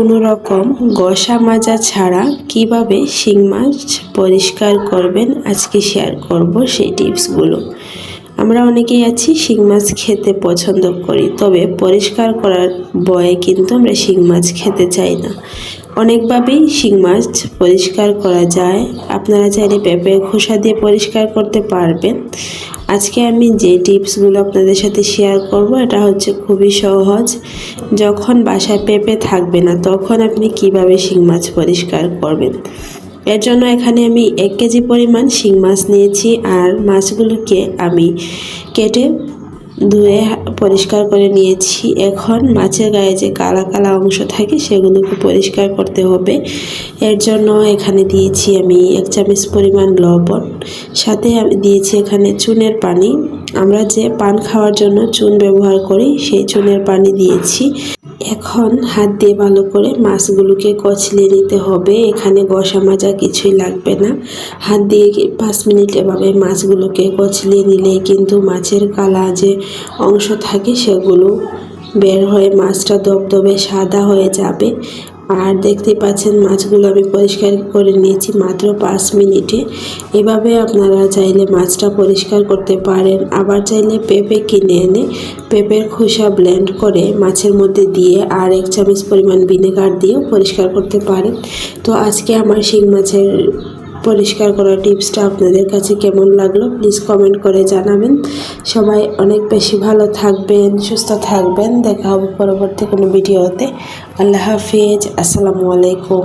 কোনো রকম গসা মাজা ছাড়া কীভাবে শিং মাছ পরিষ্কার করবেন আজকে শেয়ার করব সেই টিপসগুলো। আমরা অনেকেই আছি শিং মাছ খেতে পছন্দ করি, তবে পরিষ্কার করার বয়ে কিন্তু আমরা শিং মাছ খেতে চাই না। অনেকভাবেই শিং মাছ পরিষ্কার করা যায়। আপনারা চাইলে পেঁপে খোসা দিয়ে পরিষ্কার করতে পারবেন। আজকে আমি যে টিপসগুলো আপনাদের সাথে শেয়ার করব, এটা হচ্ছে খুবই সহজ। যখন বাসায় পেঁপে থাকবে না, তখন আপনি কীভাবে শিং মাছ পরিষ্কার করবেন? এর জন্য এখানে আমি এক কেজি পরিমাণ শিং মাছ নিয়েছি, আর মাছগুলোকে আমি কেটে ধুয়ে পরিষ্কার করে নিয়েছি। এখন মাছের গায়ে যে কালা কালা অংশ থাকে, সেগুলোকে পরিষ্কার করতে হবে। এর জন্য এখানে দিয়েছি আমি এক চামচ পরিমাণ লবণ। সাথে আমি দিয়েছি এখানে চুনের পানি। আমরা যে পান খাওয়ার জন্য চুন ব্যবহার করি, সেই চুনের পানি দিয়েছি। এখন হাত দিয়ে ভালো করে মাছগুলোকে কচলে নিতে হবে। এখানে গসা মাজা কিছুই লাগবে না। হাত দিয়ে পাঁচ মিনিট এভাবে মাছগুলোকে কচলে নিলে কিন্তু মাছের কালা যে অংশ থাকে সেগুলো বের হয়ে মাছটা দবদবে সাদা হয়ে যাবে। আর দেখতে পাচ্ছেন মাছগুলো আমি পরিষ্কার করে নিয়েছি মাত্র পাঁচ মিনিটে। এভাবে আপনারা চাইলে মাছটা পরিষ্কার করতে পারেন। আবার চাইলে পেঁপে কিনে এনে পেঁপের খোসা ব্লেন্ড করে মাছের মধ্যে দিয়ে আর এক চামচ পরিমাণ ভিনেগার দিয়েও পরিষ্কার করতে পারেন। তো আজকে আমার শিং মাছের পরিষ্কার করার টিপসটা আপনাদের কাছে কেমন লাগল প্লিজ কমেন্ট করে জানাবেন। সবাই অনেক বেশি ভালো থাকবেন, সুস্থ থাকবেন। দেখা হবে পরবর্তী কোনো ভিডিওতে। আল্লাহ হাফিজ, আসসালামু আলাইকুম।